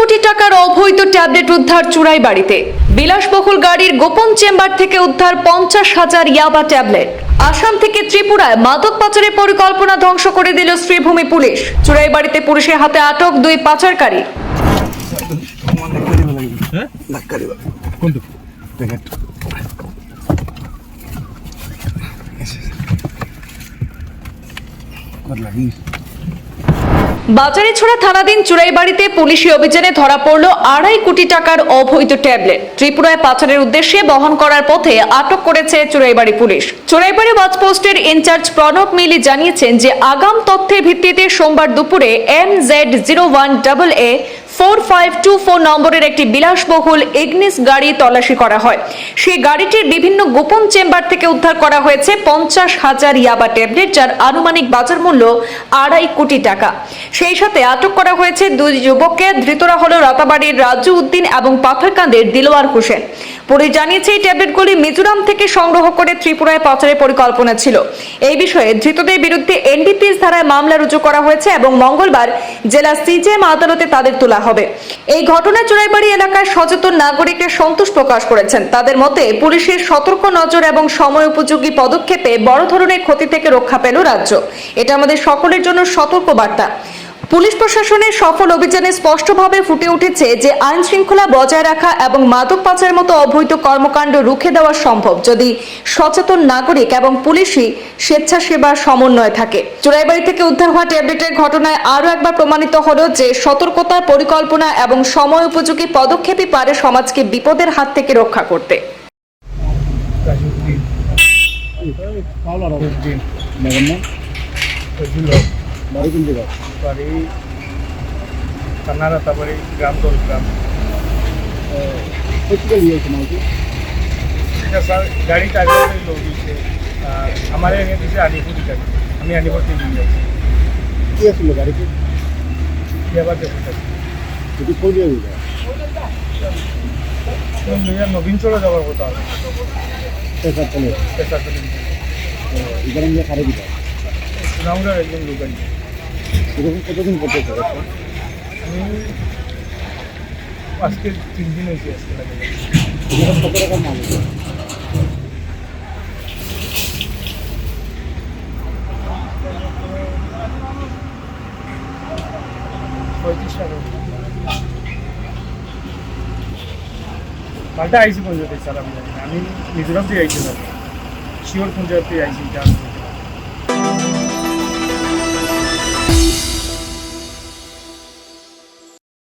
কোটি টাকার অবৈধ ট্যাবলেট উদ্ধার চুরাই বাড়িতে। বিলাসবহুল গাড়ির গোপন চেম্বার থেকে উদ্ধার পঞ্চাশ হাজার ইয়াবা ট্যাবলেট। আসাম থেকে ত্রিপুরায় মাদক পাচারের পরিকল্পনা ধ্বংস করে দিল শ্রীভূমি পুলিশ। চুরাই বাড়িতে পুলিশের হাতে আটক দুই পাচারকারী। ধাক্কা দিবা কোনটো পেকেট কত লাগি বাজারে ছোড়া থানাধীন চুরাইবাড়িতে পুলিশি অভিযানে ধরা পড়ল আড়াই কোটি টাকার অবৈধ ট্যাবলেট। ত্রিপুরায় পাচারের উদ্দেশ্যে বহন করার পথে আটক করেছে চুরাইবাড়ি পুলিশ। চুরাইবাড়ি ওয়াচপোস্টের ইনচার্জ প্রণব মিলি জানিয়েছেন যে আগাম তথ্যের ভিত্তিতে সোমবার দুপুরে M Z zero one double A four five two four নম্বরের একটি বিলাসবহুল এগনেস গাড়ি তল্লাশি করা হয়। সেই গাড়িটির বিভিন্ন গোপন চেম্বার থেকে উদ্ধার করা হয়েছে পঞ্চাশ হাজার ইয়াবা ট্যাবলেট, যার আনুমানিক বাজার মূল্য আড়াই কোটি টাকা। সেই সাথে আটক করা হয়েছে দুই যুবককে, ধৃতরা হল রাতাবাড়ির রাজু উদ্দিন এবং পাথরকান্দের দিলোয়ার হোসেন। পুলিশ জানিয়েছে, এই ট্যাবলেটগুলি মিজোরাম থেকে সংগ্রহ করে ত্রিপুরায় পাচারের পরিকল্পনা ছিল। এই বিষয়ে ধৃতদের বিরুদ্ধে এনডিপিএস ধারায় মামলা রুজু করা হয়েছে এবং মঙ্গলবার জেলা সিজেএম আদালতে তাদের তোলা হবে। এই ঘটনায় চোরাইবাড়ি এলাকার সচেতন নাগরিকরা সন্তোষ প্রকাশ করেছেন। তাদের মতে, পুলিশের সতর্ক নজর এবং সময় উপযোগী পদক্ষেপে বড় ধরনের ক্ষতি থেকে রক্ষা পেল রাজ্য। এটা আমাদের সকলের জন্য সতর্ক বার্তা। পুলিশ প্রশাসনের সফল অভিযানে স্পষ্টভাবে ফুটে উঠেছে যে আইন শৃঙ্খলা বজায় রাখা এবং মাদক পাচারের মতো অবৈধ কর্মকাণ্ড রুখে দেওয়া সম্ভব যদি সচেতন নাগরিক এবং পুলিশই স্বেচ্ছাসেবার সমন্বয় থাকে। চোরাইবাড়ি থেকে উদ্ধার হওয়া ট্যাবলেটের ঘটনায় আরও একবার প্রমাণিত হলো যে সতর্কতা পরিকল্পনা এবং সময় উপযোগী পদক্ষেপই পারে সমাজকে বিপদের হাত থেকে রক্ষা করতে। ছিল বাড়ি জায়গা বাড়ি তারপরে গ্রাম দল গ্রাম। কোথেকে নিয়ে এসে মালকে এটা স্যার গাড়ি টাইগারে লোক দিচ্ছে আর আমার এনে দিচ্ছে আলিপুরি গাড়ি আমি আলিপুর থেকে নিয়ে যাচ্ছি। কি আসছিল গাড়িতে? দেখুন যদি কোন জায়গায়? যায় নবীন চলে যাওয়ার কথা পেশার চলে পেশার চলে এখানে গিয়ে খারে দিতে একজন লোক এরকম কতদিন হবে আমি আজকে তিন দিন হয়েছে আজকে কত রকম আছে? পঁয়ত্রিশ টাকা। মালটা আইসি পঞ্জাবে স্যার আমি জানি আমি মিজোরাম থেকে আইছি স্যার শিওর পঞ্জাব থেকে আইসি।